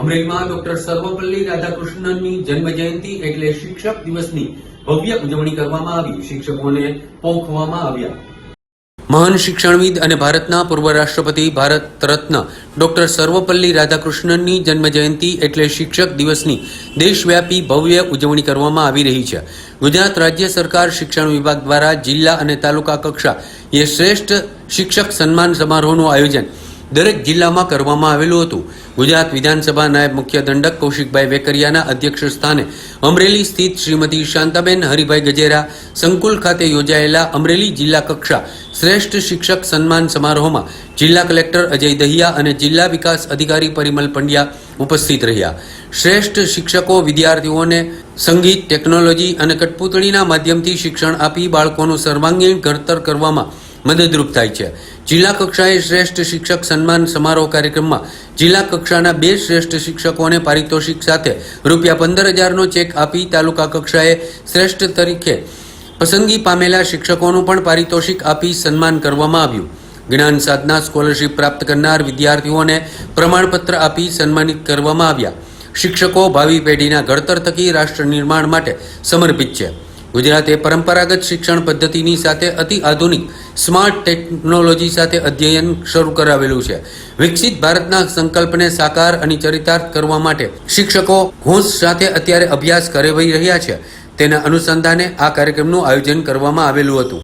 અમરેલીમાં ડોક્ટર સર્વપલ્લી રાધાકૃષ્ણનની જન્મ જયંતિ એટલે શિક્ષક દિવસની ભવ્ય ઉજવણી કરવામાં આવી. શિક્ષકોને પોંખવામાં આવ્યા. મહાન શિક્ષણવિદ અને ભારતના પૂર્વ રાષ્ટ્રપતિ ભારત રત્ન ડોક્ટર સર્વપલ્લી રાધાકૃષ્ણનની જન્મ જયંતિ એટલે શિક્ષક દિવસની દેશવ્યાપી ભવ્ય ઉજવણી કરવામાં આવી રહી છે. ગુજરાત રાજ્ય સરકાર શિક્ષણ વિભાગ દ્વારા જિલ્લા અને તાલુકા કક્ષા એ શ્રેષ્ઠ શિક્ષક સન્માન સમારોહનું આયોજન દરેક જિલ્લામાં કરવામાં આવેલું હતું. ગુજરાત વિધાનસભા નાયબ મુખ્ય દંડક કૌશિકભાઈ વેકરિયાના અધ્યક્ષ સ્થાને અમરેલી સ્થિત શ્રીમતી શાંતાબેન હરિભાઈ ગજેરા સંકુલ ખાતે યોજાયેલા અમરેલી જિલ્લા કક્ષા શ્રેષ્ઠ શિક્ષક સન્માન સમારોહમાં જિલ્લા કલેક્ટર અજય દહિયા અને જિલ્લા વિકાસ અધિકારી પરિમલ પંડ્યા ઉપસ્થિત રહ્યા. શ્રેષ્ઠ શિક્ષકો વિદ્યાર્થીઓને સંગીત, ટેકનોલોજી અને કઠપૂતળીના માધ્યમથી શિક્ષણ આપી બાળકોનું સર્વાંગીણ ઘડતર કરવામાં મદદરૂપ થાય છે. જિલ્લા કક્ષાએ શ્રેષ્ઠ શિક્ષક સન્માન સમારોહ કાર્યક્રમમાં જિલ્લા કક્ષાના બે શ્રેષ્ઠ શિક્ષકોને પારિતોષિક સાથે રૂપિયા પંદર હજારનો ચેક આપી તાલુકા કક્ષાએ શ્રેષ્ઠ તરીકે પસંદગી પામેલા શિક્ષકોનું પણ પારિતોષિક આપી સન્માન કરવામાં આવ્યું. જ્ઞાન સાધના સ્કોલરશીપ પ્રાપ્ત કરનાર વિદ્યાર્થીઓને પ્રમાણપત્ર આપી સન્માનિત કરવામાં આવ્યા. શિક્ષકો ભાવિ પેઢીના ઘડતર થકી રાષ્ટ્ર નિર્માણ માટે સમર્પિત છે. ગુજરાતે પરંપરાગત શિક્ષણ પદ્ધતિની સાથે અતિ આધુનિક સ્માર્ટ ટેકનોલોજી સાથે અધ્યયન શરૂ કરાવેલું છે. વિકસિત ભારતના સંકલ્પને સાકાર અને ચરિતાર્થ કરવા માટે શિક્ષકો હોશ સાથે અત્યારે અભ્યાસ કરાવી રહ્યા છે. તેના અનુસંધાને આ કાર્યક્રમનું આયોજન કરવામાં આવેલું હતું.